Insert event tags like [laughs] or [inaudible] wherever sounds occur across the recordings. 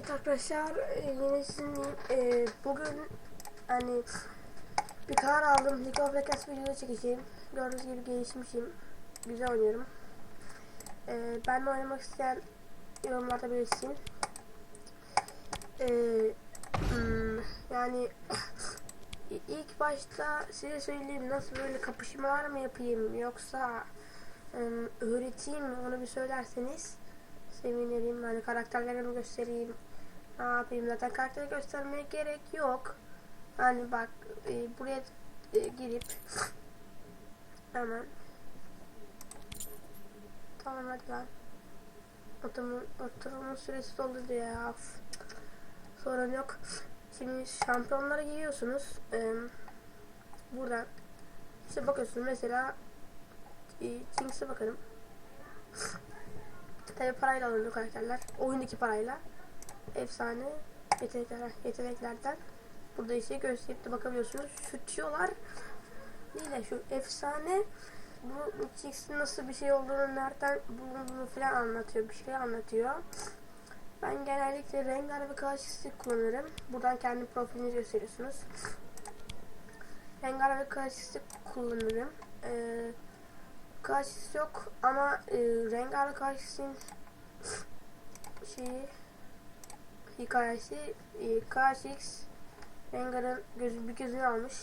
Evet arkadaşlar e, yine sizinleyim. E, bugün hani bir karar aldım. League of Legends videoda çekeceğim. Gördüğünüz gibi gelişmişim. Güzel oynuyorum. E, benimle oynamak isteyen yorumlarda belirtsin. E, hmm, yani [coughs] ilk başta size söyleyeyim nasıl böyle kapışmalar mı yapayım yoksa öğreteyim onu bir söylerseniz sevinirim. Hani karakterlerimi göstereyim. Ne yapayım? Zaten karakteri göstermeye gerek yok. Hani bak e, buraya e, girip [laughs] hemen Tamam hadi lan. Oturumun, oturumun süresi doldu ya. Sorun yok. Şimdi şampiyonlara giriyorsunuz. Ee, buradan işte bakıyorsunuz mesela e, Kings'e bakalım. [laughs] Tabi parayla alınıyor karakterler. Oyundaki parayla. Efsane yetenekler, yeteneklerden. Burada işte gösterip de bakabiliyorsunuz. Şutçuyorlar. Değil de şu efsane bu X'in nasıl bir şey olduğunu, nereden bulunduğunu falan anlatıyor. Bir şey anlatıyor. Ben genellikle Rengar ve Kaşistik kullanırım. Buradan kendi profilinizi gösteriyorsunuz. Rengar ve Kaşistik kullanırım. Ee, Kaşis yok ama e, Rengar Kaşis'in şeyi hikayesi e, Kaşix Rengar'ın gözü, bir gözünü almış.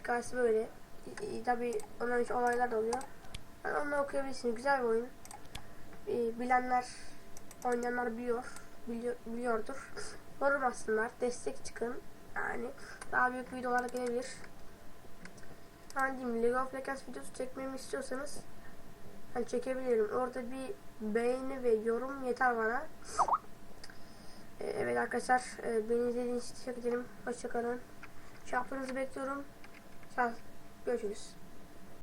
Hikayesi böyle. E, e, Tabi ondan önce olaylar da oluyor. Yani onu okuyabilirsiniz. Güzel bir oyun. E, bilenler, oynayanlar biliyor, biliyor biliyordur. [laughs] Yorum aslında. Destek çıkın. Yani daha büyük videolar gelebilir. Yani diyeyim, League of Legends videosu çekmemi istiyorsanız hani çekebilirim. Orada bir beğeni ve yorum yeter bana. Arkadaşlar e, beni izlediğiniz için teşekkür ederim. Hoşçakalın. Şartlarınızı bekliyorum. Sağ Görüşürüz.